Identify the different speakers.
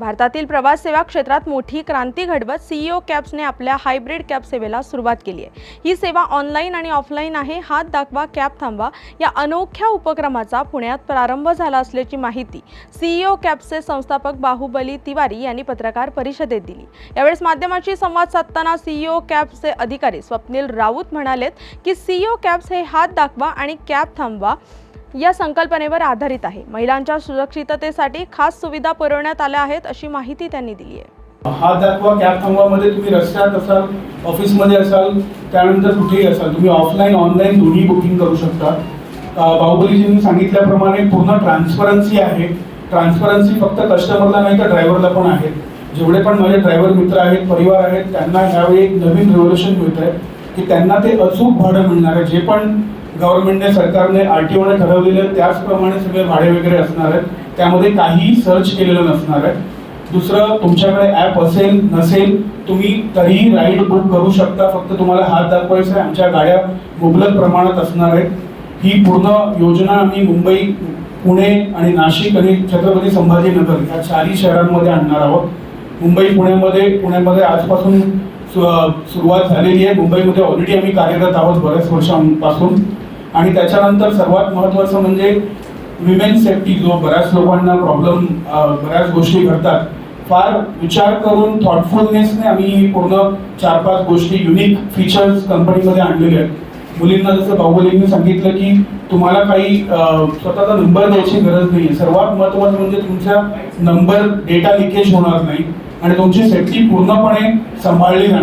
Speaker 1: भारतातील प्रवास सेवा क्षेत्रात मोठी क्रांती घडवत सीईओ कॅब्सने आपल्या हायब्रिड कॅब सेवेला सुरुवात केली आहे. ही सेवा ऑनलाईन आणि ऑफलाईन आहे. हात दाखवा कॅब थांबवा या अनोख्या उपक्रमाचा पुण्यात प्रारंभ झाला असल्याची माहिती सीईओ कॅब्सचे संस्थापक बाहुबली तिवारी यांनी पत्रकार परिषदेत दिली. यावेळेस माध्यमाशी संवाद साधताना सीईओ कॅब्सचे अधिकारी स्वप्नील राऊत म्हणालेत की सीईओ कॅब्स हे हात दाखवा आणि कॅब थांबवा. या संकल्पनेवर आधारित आहे. महिलांच्या सुरक्षिततेसाठी खास सुविधा पुरवण्यात आल्या आहेत अशी माहिती त्यांनी दिली आहे.
Speaker 2: हा दाखवा कॅब थांबवामध्ये तुम्ही रस्त्यात असाल ऑफिसमध्ये असाल त्यानंतर कुठेही असाल तुम्ही ऑफलाईन ऑनलाईन दोन्ही बुकिंग करू शकता. बाहुबलीजींनी सांगितल्याप्रमाणे पूर्ण ट्रान्सपरन्सी आहे. ट्रान्सपरन्सी फक्त कस्टमरला नाही तर ड्रायव्हरला पण आहे. जेवढे पण माझे ड्रायव्हर मित्र आहेत परिवार आहेत त्यांना ह्यावेळी एक नवीन रेव्होल्युशन मिळत आहे की त्यांना ते अचूक भाडं मिळणार आहे. जे पण गव्हर्नमेंटने सरकारने आर टी ओने ठरवलेले आहे, त्याचप्रमाणे सगळे भाडे वगैरे असणार आहेत. त्यामध्ये काहीही सर्च केलेलं नसणार आहे. दुसरं तुमच्याकडे ॲप असेल नसेल तुम्ही तरीही राईड बुक करू शकता. फक्त तुम्हाला हात दाखवायचा आहे. आमच्या गाड्या मुबलक प्रमाणात असणार आहेत. ही पूर्ण योजना आम्ही मुंबई पुणे आणि नाशिक आणि छत्रपती संभाजीनगर या चारही शहरांमध्ये आणणार आहोत. मुंबई पुण्यामध्ये पुण्यामध्ये आजपासून सुरुवात झालेली आहे. मुंबईमध्ये ऑलरेडी आम्ही कार्यरत आहोत बऱ्याच वर्षांपासून. आणि त्याच्यानंतर सर्वात महत्त्वाचं म्हणजे विमेन सेफ्टी जो बऱ्याच लोकांना प्रॉब्लेम बऱ्याच गोष्टी घडतात. फार विचार करून थॉटफुलनेसने आम्ही पूर्ण चार पाच गोष्टी युनिक फीचर्स कंपनीमध्ये आणलेले आहेत. मुलींना जसं बाहुबलींनी सांगितलं की तुम्हाला काही स्वतःचा नंबर द्यायची गरज नाही सर्वात महत्त्वाचं म्हणजे तुमचा नंबर डेटा लिकेज होणार नाही. आणि तुमची सेफ्टी पूर्णपणे सांभाळली जाणार